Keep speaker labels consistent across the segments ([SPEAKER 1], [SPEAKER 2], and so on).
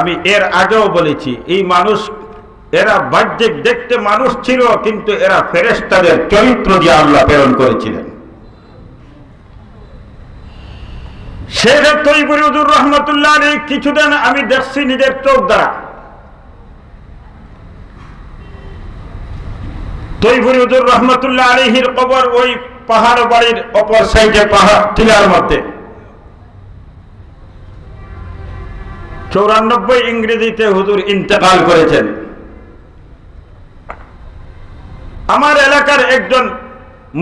[SPEAKER 1] আমি এর আগেও বলেছি, এই মানুষ, এরা বাহ্যিক দেখতে মানুষ ছিল, কিন্তু এরা ফেরেস্তাদের চরিত্র দিয়ে আল্লাহ প্রেরণ করেছিলেন। শেখ রহমতুল্লাহ কিছুদিন আমি দেখছি নিজের চোখ দ্বারা। তৈবুরুদুর রহমতুল্লাহ আলহির কবর ওই পাহাড় বাড়ির অপর সাইডে পাহাড়, টিলার মধ্যে। চৌরানব্বই ইংরেজিতে হুজুর ইন্তেকাল করেছেন। আমার এলাকার একজন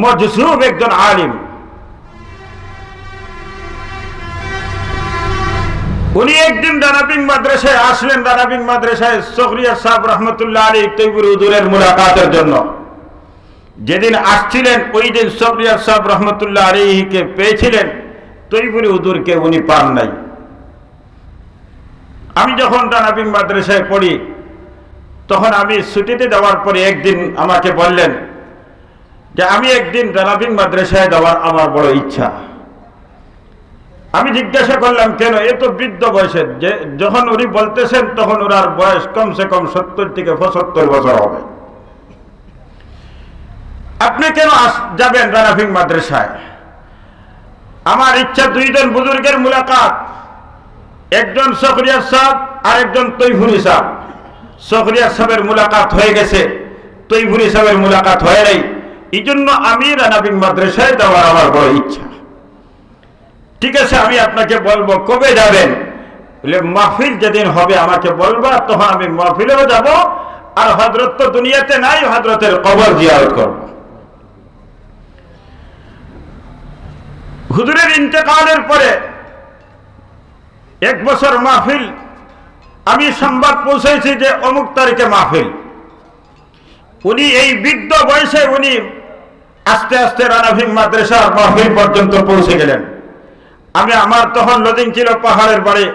[SPEAKER 1] মজসুব একজন আলিম। উনি একদিন দানাবিং মাদ্রাসায় আসলেন, দানাবিং মাদ্রাসায় সখরিয়া সাহেব রহমতুল্লাহ আলী তৈবুর হুজুরের মুলাকাতের জন্য। যেদিন আসছিলেন, ওই দিন সখরিয়া সাহেব রহমতুল্লাহ আলীকে পেয়েছিলেন, তৈবুরি হুজুরকে উনি পান নাই। আমি যখন দানাবিং মাদ্রাসায় পড়ি, তখন আমি ছুটিতে যাওয়ার পরে একদিন আমাকে বললেন যে, আমি একদিন দানাবিং মাদ্রাসায় যাওয়ার আমার বড় ইচ্ছা। আমি জিজ্ঞাসা করলাম, কেন? এ তো বৃদ্ধ বয়সের যে, যখন উনি বলতেছেন, তখন ওনার বয়স কমসে কম সত্তর থেকে পঁচাত্তর বছর হবে। আপনি কেন যাবেন রানাফিং মাদ্রাসায়? আমার ইচ্ছা দুইজন বুজুর্গের মুলাকাত। একজন সখরিয়া সাহ আর একজন তৈফুরি সাহ সখরিয়া সাহেবের মুলাকাত হয়ে গেছে তৈফুরি সাহেবের মুলাকাত হয়ে নাই। এই জন্য আমি রানাবিং মাদ্রাসায় যাওয়ার আমার বড় ইচ্ছা। ঠিক আছে, আমি আপনাকে বলব, কবে যাবেন? বলে, মাহফিল যেদিন হবে, আমাকে বলবা, তখন আমি মাহফিলেও যাব, আর হজরত তো দুনিয়াতে নাই হজরতের কবর জিয়ারত করব। হুজুরের ইন্তেকালের পরে এক বছর মাহফিল, আমি সংবাদ পৌঁছেছি যে অমুক তারিখে মাহফিল। উনি এই বৃদ্ধ বয়সে উনি আস্তে আস্তে রানাভিম মাদ্রাসার মাহফিল পর্যন্ত পৌঁছে গেলেন। আমি আমার তখন লদিং ছিল পাহাড়ের বাড়ি।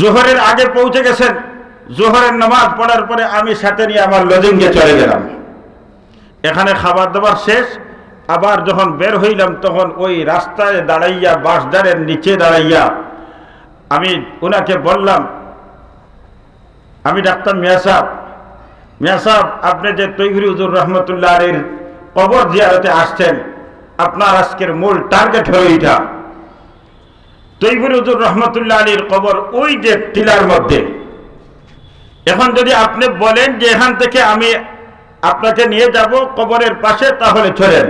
[SPEAKER 1] জোহরের আগে পৌঁছে গেছেন। জোহরের নামাজ পড়ার পরে আমি সাথে নিয়ে আমার লজিংয়ে চলে গেলাম। এখানে খাবার দাবার শেষ। আবার যখন বের হইলাম, তখন ওই রাস্তায় দাঁড়াইয়া বাঁশদারের নিচে দাঁড়াইয়া আমি ওনাকে বললাম, আমি ডাক্তার মিয়া সাহ মিয়া সাহ আপনি যে তৈগুরি হুজুর রহমতুল্লাহ আলীর কবর জিয়ারতে আসছেন, আপনার আজকের মূল টার্গেট হলো এইটা। তৈগুরি হুজুর রহমতুল্লাহ আলীর কবর ওই যে টিলার মধ্যে। এখন যদি আপনি বলেন যে এখান থেকে আমি আপনাকে নিয়ে যাব কবরের পাশে, তাহলে চলেন।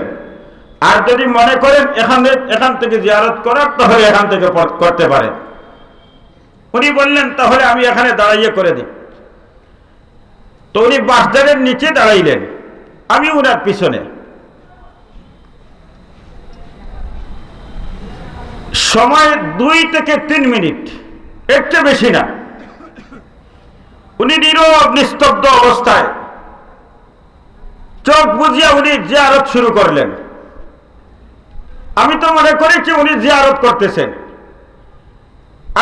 [SPEAKER 1] আর যদি মনে করেন এখানে এখান থেকে জিয়ারত করার, তাহলে এখান থেকে করতে পারেন। উনি বললেন, তাহলে আমি এখানে দাঁড়াইয়ে করে দিই। তো উনি বাসদারের নিচে দাঁড়াইলেন। আমি উনার পিছনে। সময় দুই থেকে তিন মিনিট। চেয়ে বেশি না। উনি নীরব, নিস্তব্ধ অবস্থায় চোখ বুঝিয়া উনি জিয়ারত শুরু করলেন। আমি তো মনে করেছি উনি জিয়ারত করতেছেন।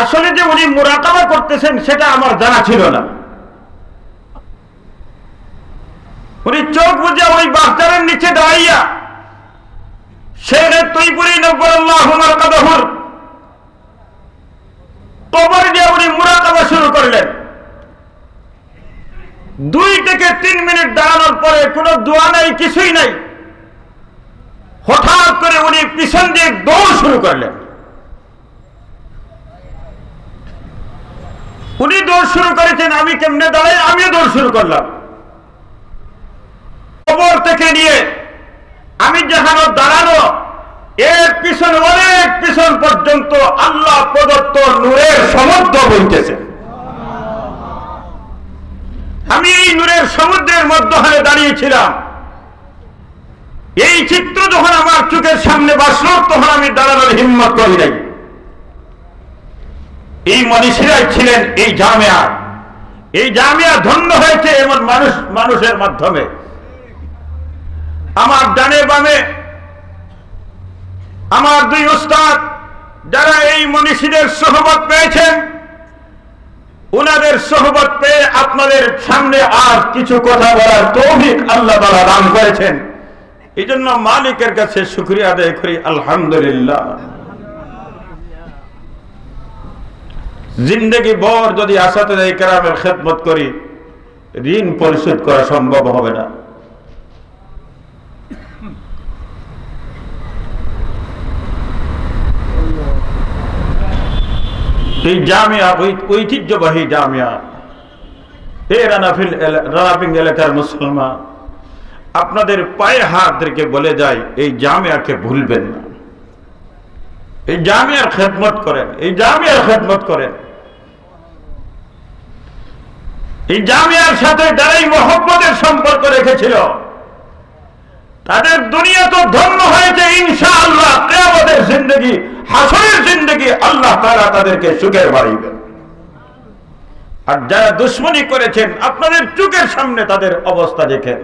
[SPEAKER 1] আসলে যে উনি মুরাকাবা করতেছেন, সেটা আমার জানা ছিল না। উনি চোখ বুঝে ওই বাস্তারের নিচে দাঁড়াইয়া শেখে তুই পুরি নব্বর কবর দিয়ে উনি মুরাকাবা শুরু করলেন। দুই থেকে তিন মিনিট দাঁড়ানোর পরে কোনো দোয়া নাই, কিছুই নাই। হঠাৎ করে উনি পিছন দিয়ে দৌড় শুরু করলেন। উনি দৌড় শুরু করেছেন, আমি কেমনে দাঁড়াই? আমিও দৌড় শুরু করলাম। কবর থেকে নিয়ে আমি যেখানে দাঁড়ানো এর পিছনে, অনেক পিছন পর্যন্ত আল্লাহ প্রদত্ত নূরের সমুদ্র বইতেছে। আমি এই নূরের সমুদ্রের মধ্যখানে দাঁড়িয়েছিলাম। এই চিত্র যখন আমার চোখের সামনে বাসল, তখন আমি দাঁড়ানোর হিম্মত করি নাই। এই মনীষীরাই ছিলেন এই জামিয়া। এই জামিয়া ধন্য হয়েছে এমন মানুষ, মানুষের মাধ্যমে। আমার ডানে বামে আমার দুই উস্তাদ, যারা এই মনীষীদের সহবত পেয়েছেন, উনাদের সহবত পেয়ে আপনাদের সামনে আর কিছু কথা বলার তৌফিক আল্লাহ তালা দান করেছেন। এই জন্য মালিকের কাছে শুক্রিয়া আদায় করি, আলহামদুলিল্লাহ। জিন্দগি বর যদি আসাতে কেরামের খেদমত করি, ঋণ পরিশোধ করা সম্ভব হবে না। এই জামিয়া ঐতিহ্যবাহী জামিয়া। এ রানাফিল রানাপিং এলাকার মুসলমান। আপনাদের পায়ে হাত রেখে বলে যায়, এই জামিয়াকে ভুলবেন না। এই জামিয়ার খেদমত করেন, এই জামিয়ার খেদমত করেন। এই জামিয়ার সাথে যারাই মহব্বতের সম্পর্ক রেখেছিল, তাদের দুনিয়া তো ধন্য হয়েছে, ইনশাআল্লাহ, কেয়ামতের জিন্দগি, হাসরের জিন্দগি আল্লাহ তাআলা তাদেরকে সুখের বাড়িবেন আর যারা দুশ্মনী করেছেন, আপনাদের চোখের সামনে তাদের অবস্থা দেখেন।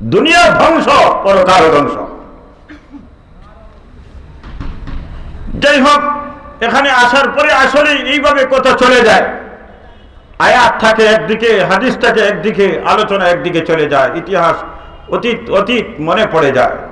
[SPEAKER 1] দুনিয়া ধ্বংস, পরকার ধ্বংস। যাই হোক, এখানে আসার পরে আসলে এইভাবে কথা চলে যায়। আয়াত থাকে একদিকে, হাদিস থাকে একদিকে, আলোচনা একদিকে চলে যায়, ইতিহাস অতীত অতীত মনে পড়ে যায়।